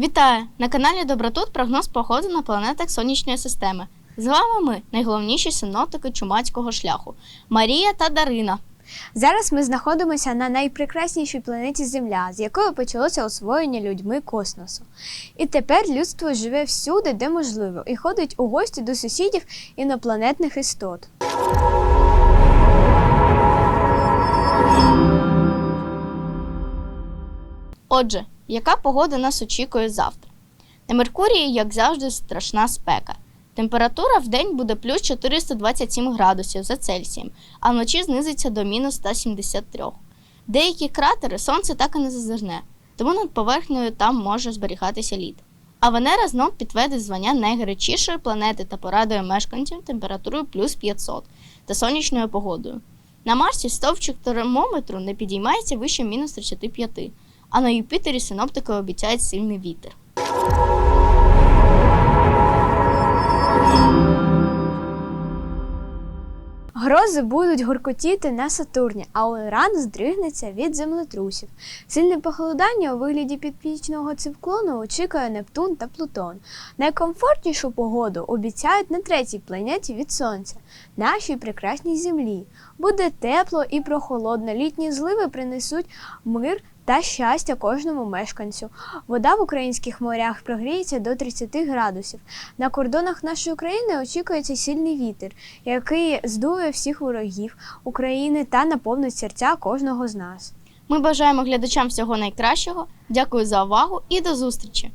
Вітаю! На каналі Добротут прогноз погоди на планетах сонячної системи. З вами ми, найголовніші синоптики чумацького шляху Марія та Дарина. Зараз ми знаходимося на найпрекраснішій планеті Земля, з якої почалося освоєння людьми космосу. І тепер людство живе всюди, де можливо, і ходить у гості до сусідів інопланетних істот. Отже, яка погода нас очікує завтра? На Меркурії, як завжди, страшна спека. Температура в день буде плюс 427 градусів за Цельсієм, а вночі знизиться до мінус 173. Деякі кратери сонце так і не зазирне, тому над поверхнею там може зберігатися лід. А Венера знов підтвердить звання найгарячішої планети та порадує мешканцям температурою плюс 500 та сонячною погодою. На Марсі стовпчик термометру не підіймається вище мінус 35, а на Юпітері синоптики обіцяють сильний вітер. Грози будуть гуркотіти на Сатурні, а Уран здригнеться від землетрусів. Сильне похолодання у вигляді підпічного циклону очікує Нептун та Плутон. Найкомфортнішу погоду обіцяють на третій планеті від Сонця, нашій прекрасній землі. Буде тепло і прохолодно. Літні зливи принесуть мир та щастя кожному мешканцю. Вода в українських морях прогріється до 30 градусів. На кордонах нашої країни очікується сильний вітер, який здує всіх ворогів України та наповнить серця кожного з нас. Ми бажаємо глядачам всього найкращого. Дякую за увагу і до зустрічі!